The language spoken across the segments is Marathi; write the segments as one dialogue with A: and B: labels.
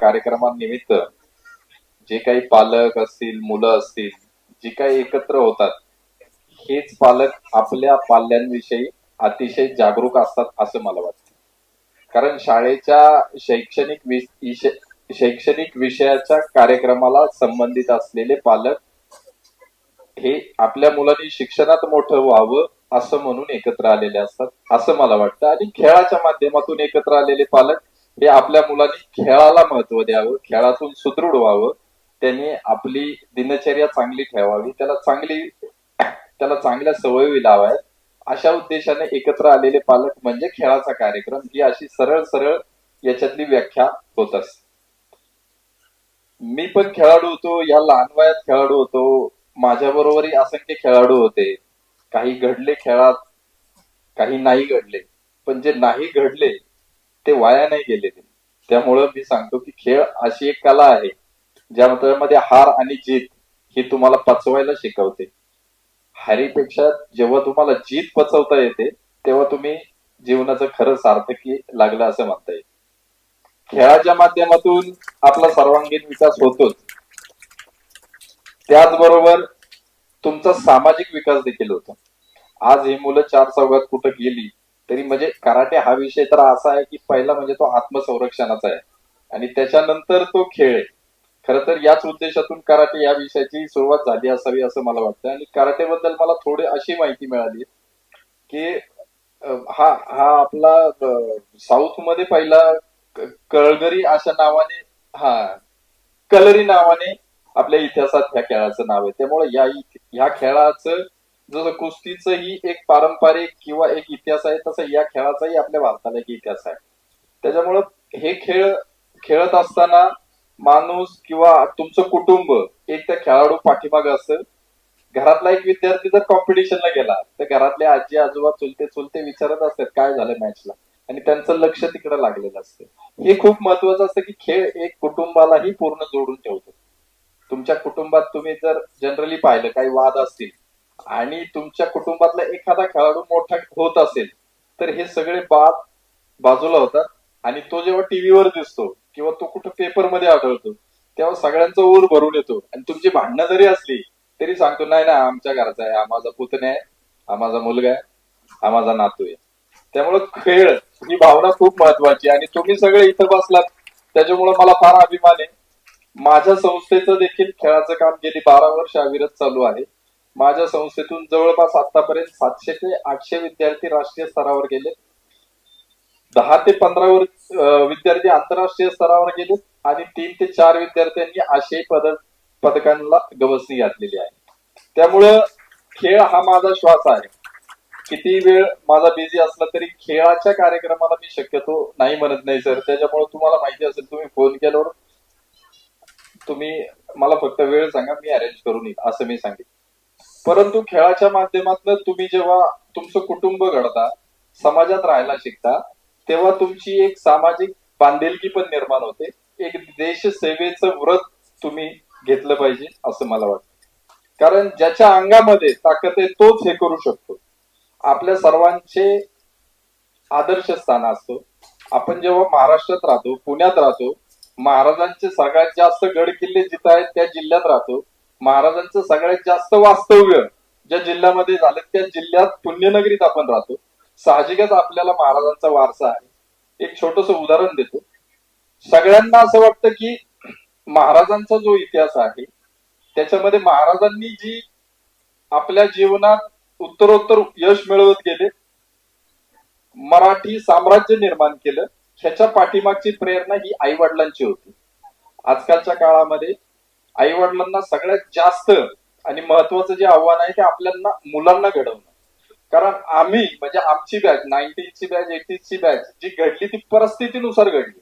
A: कार्यक्रमानिमित्त जे काही पालक असतील मुलं असतील जी काही एकत्र होतात हेच पालक आपल्या पाल्यांविषयी अतिशय जागरूक असतात असं मला वाटतं. कारण शाळेच्या शैक्षणिक विषय- शैक्षणिक विषयाच्या कार्यक्रमाला संबंधित असलेले पालक हे आपल्या मुलांनी शिक्षणात मोठं व्हावं असं म्हणून एकत्र आलेले असतात असं मला वाटतं. आणि खेळाच्या माध्यमातून एकत्र आलेले पालक हे आपल्या मुलांनी खेळाला महत्त्व द्यावं खेळातून सुदृढ व्हावं. त्यांनी आपली दिनचर्या चांगली ठेवावी त्याला चांगली त्याला चांगल्या सवयी लावाव्यात. अशा उद्देशाने एकत्र आलेले पालक म्हणजे खेळाचा कार्यक्रम ही अशी सरळ सरळ याच्यातली व्याख्या होत असते. मी पण खेळाडू होतो या लहान वयात खेळाडू होतो. माझ्या बरोबरही असंख्य खेळाडू होते. काही घडले खेळात काही नाही घडले. पण जे नाही घडले ते वाया नाही गेलेले त्यामुळं मी सांगतो की खेळ अशी एक कला आहे ज्यामध्ये हार आणि जीत ही तुम्हाला पचवायला शिकवते. हारीपेक्षा जेव्हा तुम्हाला जीत पचवता येते तेव्हा तुम्ही जीवनाचं खरं सार्थकी लागलं असं म्हणता येईल. खेळाच्या माध्यमातून आपला सर्वांगीण विकास होतोच. त्याचबरोबर तुमचा सामाजिक विकास देखील होतो. आज ही मुलं चार चौघात कुठं गेली तरी म्हणजे कराटे हा विषय तर असा आहे की पहिला म्हणजे तो आत्मसंरक्षणाचा आहे. आणि त्याच्यानंतर तो खेळ आहे. खर तर याच उद्देशातून कराटे या विषयाची सुरुवात झाली असावी असं मला वाटतं आणि कराटेबद्दल मला थोडी अशी माहिती मिळाली की हा हा आपला साऊथमध्ये पहिला कळगरी अशा नावाने हा कलरी नावाने आपल्या इतिहासात ह्या खेळाचं नाव आहे. त्यामुळे या ह्या खेळाचं जसं कुस्तीचं ही एक पारंपरिक किंवा एक इतिहास आहे तसं या खेळाचाही आपल्या भारताला एक इतिहास आहे. त्याच्यामुळं हे खेळ खेळत असताना माणूस किंवा तुमचं कुटुंब एक त्या खेळाडू पाठीमाग असतं घरातला एक विद्यार्थी जर कॉम्पिटिशनला गेला तर घरातले आजी आजोबा चुलते चुलते विचारत असतात काय झालं मॅचला आणि त्यांचं लक्ष तिकडे लागलेलं असतं. हे खूप महत्वाचं असतं की खेळ एक कुटुंबालाही पूर्ण जोडून ठेवतो. तुमच्या कुटुंबात तुम्ही जर जनरली पाहिलं काही वाद असतील आणि तुमच्या कुटुंबातला एखादा खेळाडू मोठा होत असेल तर हे सगळे बाब बाजूला होतात. आणि तो जेव्हा टीव्हीवर दिसतो किंवा तो कुठं पेपरमध्ये आढळतो तेव्हा सगळ्यांचा ऊर भरून येतो. आणि तुमची भांडणं जरी असली तरी सांगतो नाही ना आमच्या घरचा आहे हा माझा पुतण्या आहे हा माझा मुलगा आहे हा माझा नातू आहे. त्यामुळे खेळ ही भावना खूप महत्वाची आणि तुम्ही सगळे इथं बसलात त्याच्यामुळे मला फार अभिमान आहे. माझ्या संस्थेचं देखील खेळाचं काम गेली बारा वर्ष अविरत चालू आहे. माझ्या संस्थेतून जवळपास आतापर्यंत सातशे ते आठशे विद्यार्थी राष्ट्रीय स्तरावर गेले. दहा ते पंधरा विद्यार्थी आंतरराष्ट्रीय स्तरावर गेले आणि तीन ते चार विद्यार्थ्यांनी आशियाई पदक पदकांना गवसणी घातलेली आहे. त्यामुळं खेळ हा माझा श्वास आहे. किती वेळ माझा बिझी असला तरी खेळाच्या कार्यक्रमाला मी शक्यतो नाही म्हणत नाही सर त्याच्यामुळे तुम्हाला माहिती असेल तुम्ही फोन केल्यावर तुम्ही मला फक्त वेळ सांगा मी अरेंज करून येईल असं मी सांगेन. परंतु खेळाच्या माध्यमातून तुम्ही जेव्हा तुमचं कुटुंब घडता समाजात राहायला शिकता तेव्हा तुमची एक सामाजिक बांधिलकी पण निर्माण होते. एक देश सेवेचं व्रत तुम्ही घेतलं पाहिजे असं मला वाटतं. कारण ज्याच्या अंगामध्ये ताकद आहे तोच हे करू शकतो. आपल्या सर्वांचे आदर्श स्थान असतो. आपण जेव्हा महाराष्ट्रात राहतो पुण्यात राहतो महाराजांचे सगळ्यात जास्त गड किल्ले जिथं आहेत त्या जिल्ह्यात राहतो. महाराजांचं सगळ्यात जास्त वास्तव्य ज्या जिल्ह्यामध्ये झालं त्या जिल्ह्यात पुण्यनगरीत आपण राहतो. साहजिकच आपल्याला महाराजांचा वारसा आहे. एक छोटस उदाहरण देतो. सगळ्यांना असं वाटतं की महाराजांचा जो इतिहास आहे त्याच्यामध्ये महाराजांनी जी आपल्या जीवनात उत्तरोत्तर यश मिळवत गेले मराठी साम्राज्य निर्माण केलं ह्याच्या पाठीमागची प्रेरणा ही आई वडिलांची होती. आजकालच्या काळामध्ये आई वडिलांना सगळ्यात जास्त आणि महत्वाचं जे आव्हान आहे ते आपल्याला मुलांना घडवणं. कारण आम्ही म्हणजे आमची बॅच नाईन्टीजची बॅच एटीजची बॅच जी घडली ती परिस्थितीनुसार घडली.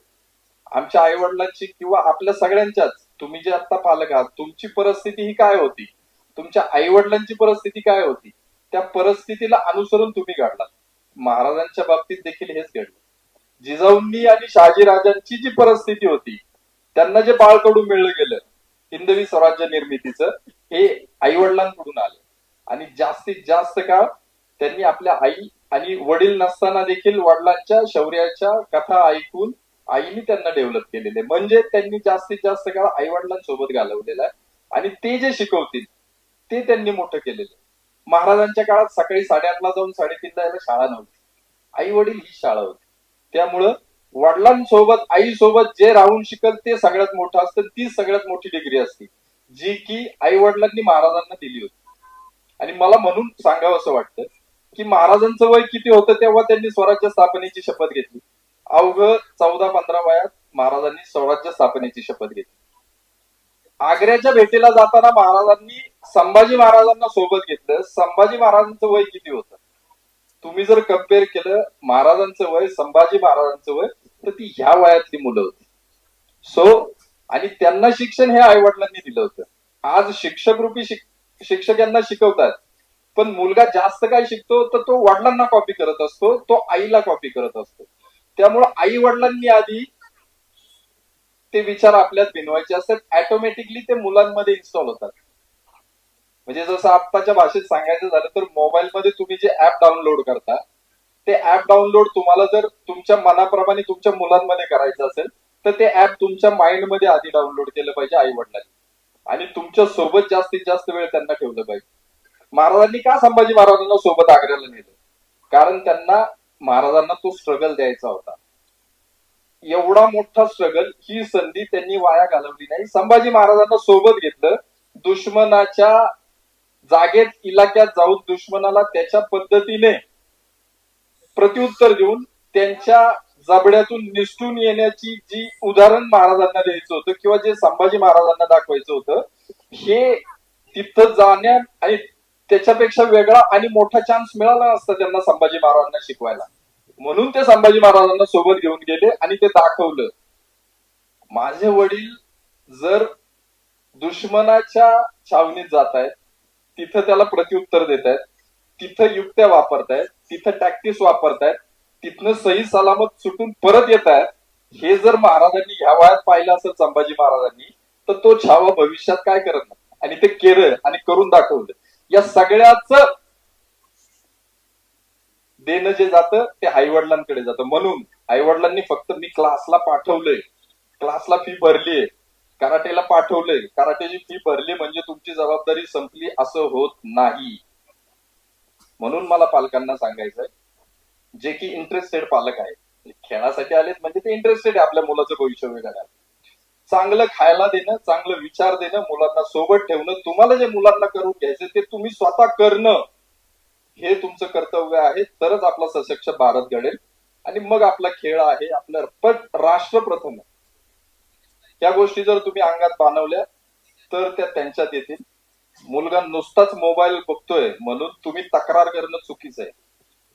A: आमच्या आई वडिलांची किंवा आपल्या सगळ्यांच्याच तुम्ही जे आता पालक आहात तुमची परिस्थिती ही काय होती? तुमच्या आई वडिलांची परिस्थिती काय होती? त्या परिस्थितीला अनुसरून तुम्ही घडलात महाराजांच्या बाबतीत देखील हेच घडलं. जिजाऊंनी आणि शहाजीराजांची जी परिस्थिती होती त्यांना जे बाळकडून मिळलं गेलं हिंदवी स्वराज्य निर्मितीचं हे आई वडिलांकडून आलं. आणि जास्तीत जास्त काळ त्यांनी आपल्या आई आणि वडील नसताना देखील वडिलांच्या शौर्याच्या कथा ऐकून आईने त्यांना डेव्हलप केलेले म्हणजे त्यांनी जास्तीत जास्त काळ आई वडिलांसोबत घालवलेला आहे. आणि ते जे शिकवतील ते त्यांनी मोठं केलेलं आहे. महाराजांच्या काळात सकाळी साडेआठला जाऊन साडेतीनला यायला शाळा नव्हती. आई वडील ही शाळा होती. त्यामुळं वडिलांसोबत आईसोबत जे राहून शिकल ते सगळ्यात मोठं असतं. ती सगळ्यात मोठी डिग्री असते जी की आई वडिलांनी महाराजांना दिली होती. आणि मला म्हणून सांगावं असं वाटतं की महाराजांचं वय किती होतं तेव्हा त्यांनी स्वराज्य स्थापनेची शपथ घेतली. अवघ चौदा पंधरा वयात महाराजांनी स्वराज्य स्थापनेची शपथ घेतली. आग्र्याच्या भेटीला जाताना महाराजांनी संभाजी महाराजांना सोबत घेतलं. संभाजी महाराजांचं वय किती होतं? तुम्ही जर कंपेअर केलं महाराजांचं वय संभाजी महाराजांचं वय तर ती ह्या वयातली मुलं होती. सो आणि त्यांना शिक्षण हे आई वडिलांनी दिलं होतं. आज शिक्षक रूपी शिक्षक यांना शिकवतात. पण मुलगा जास्त काय शिकतो तर तो वडिलांना कॉपी करत असतो तो आईला कॉपी करत असतो. त्यामुळं आई वडिलांनी आधी ते विचार आपल्यात बिनवायचे असतात. ऑटोमॅटिकली ते मुलांमध्ये इन्स्टॉल होतात. म्हणजे जसं आत्ताच्या भाषेत सांगायचं झालं तर मोबाईल मध्ये तुम्ही जे ऍप डाउनलोड करता ते ऍप डाउनलोड तुम्हाला जर तुमच्या मनाप्रमाणे तुमच्या मुलांमध्ये करायचं असेल तर ते ऍप तुमच्या माइंडमध्ये आधी डाउनलोड केलं पाहिजे आई वडिलांनी आणि तुमच्यासोबत जास्तीत जास्त वेळ त्यांना ठेवलं पाहिजे. महाराजांनी का संभाजी महाराजांना सोबत आग्र्याला नेलं? कारण त्यांना महाराजांना तो स्ट्रगल द्यायचा होता. एवढा मोठा स्ट्रगल ही संधी त्यांनी वाया घालवली नाही. संभाजी महाराजांना सोबत घेतलं दुश्मनाच्या जागेत इलाक्यात जाऊन दुश्मनाला त्याच्या पद्धतीने प्रत्युत्तर देऊन त्यांच्या जबड्यातून निसटून येण्याची जी उदाहरण महाराजांना द्यायचं होतं किंवा जे संभाजी महाराजांना दाखवायचं होतं हे तिथं जाण्या आणि त्याच्यापेक्षा वेगळा आणि मोठा चान्स मिळाला असता त्यांना संभाजी महाराजांना शिकवायला. म्हणून ते संभाजी महाराजांना सोबत घेऊन गेले आणि ते दाखवलं. माझे वडील जर दुश्मनाच्या छावणीत जात आहेत तिथं त्याला प्रत्युत्तर देत आहेत तिथं युक्त्या वापरतायत. तिथं टॅक्टिस वापरतायत. तिथनं सही सलामत सुटून परत येत आहेत हे जर महाराजांनी ह्या वयात पाहिलं असेल संभाजी महाराजांनी तर तो छावा भविष्यात काय करत नाही. आणि ते केलं आणि करून दाखवलं. या सगळ्याच देणं जे जातं ते आई वडिलांकडे जातं. म्हणून आई वडिलांनी फक्त मी क्लासला पाठवलंय. क्लासला फी भरलीये. कराटेला पाठवलंय. कराटेची फी भरली म्हणजे तुमची जबाबदारी संपली असं होत नाही. म्हणून मला पालकांना सांगायचंय जे की इंटरेस्टेड पालक आहेत खेळासाठी आलेत म्हणजे ते इंटरेस्टेड आहे आपल्या मुलाचं भविष्य वेगळं चांगलं खायला देणं चांगलं विचार देणं मुलांना सोबत ठेवणं तुम्हाला जे मुलांना करून घ्यायचं ते तुम्ही स्वतः करणं हे तुमचं कर्तव्य आहे. तरच आपला सशक्त भारत घडेल. आणि मग आपला खेळ आहे आपलं पण राष्ट्र प्रथम आहे. त्या गोष्टी जर तुम्ही अंगात बांधवल्या तर त्या त्यांच्यात येतील. मुलगा नुसताच मोबाईल बघतोय म्हणून तुम्ही तक्रार करणं चुकीचं आहे.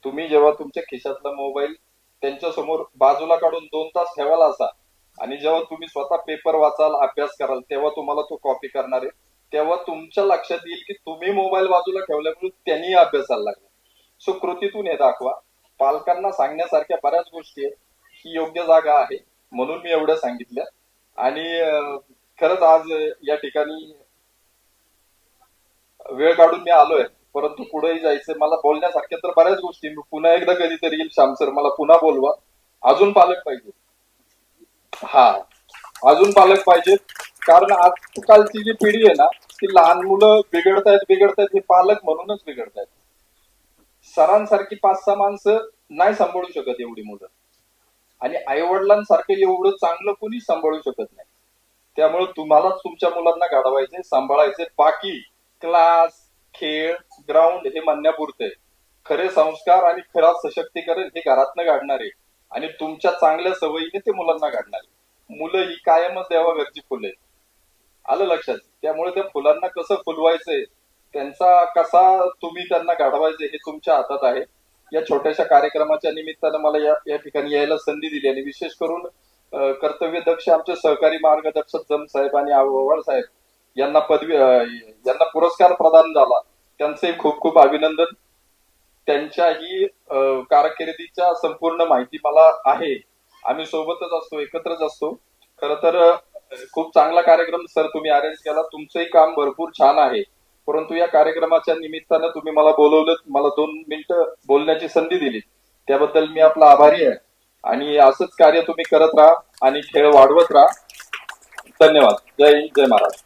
A: तुम्ही जेव्हा तुमच्या खिशातला मोबाईल त्यांच्यासमोर बाजूला काढून दोन तास ठेवायला असा आणि जेव्हा तुम्ही स्वतः पेपर वाचाल अभ्यास कराल तेव्हा तुम्हाला तो कॉपी करणार आहे. तेव्हा तुमच्या लक्षात येईल की तुम्ही मोबाईल बाजूला ठेवल्यामुळे त्यांनी अभ्यासाला लागले. सो कृतीतून हे दाखवा. पालकांना सांगण्यासारख्या बऱ्याच गोष्टी आहेत. ही योग्य जागा आहे म्हणून मी एवढं सांगितलं. आणि खरंच आज या ठिकाणी वेळ काढून मी आलोय. परंतु पुढेही जायचं मला बोलण्यासारख्या तर बऱ्याच गोष्टी मी पुन्हा एकदा कधीतरी येईल श्याम सर. मला पुन्हा बोलवा. अजून पालक पाहिजे. हा. अजून पालक पाहिजेत कारण आजकालची जी पिढी आहे ना ती लहान मुलं बिघडतायत बिघडतायत. हे पालक म्हणूनच बिघडतायत. सरांसारखी पाच सहा माणसं नाही सांभाळू शकत एवढी मुलं. आणि आई वडिलांसारखं एवढं चांगलं कोणी सांभाळू शकत नाही. त्यामुळे तुम्हालाच तुमच्या मुलांना घडवायचे सांभाळायचे. बाकी क्लास खेळ ग्राउंड हे म्हणण्यापुरते खरे संस्कार आणि खरा सशक्तीकरण हे घरातनं घडणार आहे. आणि तुमच्या चांगल्या सवयीने ते मुलांना घडणार आहे. मुलं ही कायमच देवाघरची घरची आहेत. आलं लक्षात? त्यामुळे त्या फुलांना कसं फुलवायचंय? त्यांचा कसा तुम्ही त्यांना घडवायचे हे तुमच्या हातात आहे. या छोट्याशा कार्यक्रमाच्या निमित्तानं मला या या ठिकाणी यायला संधी दिली आणि विशेष करून कर्तव्य दक्ष आमचे सहकारी मार्गदर्शक जम साहेब आणि आव्हाड साहेब यांना पदवी यांना पुरस्कार प्रदान झाला. त्यांचे खूप खूप अभिनंदन. त्यांच्याही कारकिर्दीच्या संपूर्ण माहिती मला आहे. आम्ही सोबतच असतो एकत्रच असतो. खर तर खूप चांगला कार्यक्रम सर तुम्ही अरेंज केला. तुमचंही काम भरपूर छान आहे. परंतु या कार्यक्रमाच्या निमित्तानं तुम्ही मला बोलवलं मला दोन मिनिटं बोलण्याची संधी दिली. त्याबद्दल मी आपला आभारी आहे. आणि असंच कार्य तुम्ही करत राहा आणि खेळ वाढवत राहा. धन्यवाद. जय हिंद जय महाराज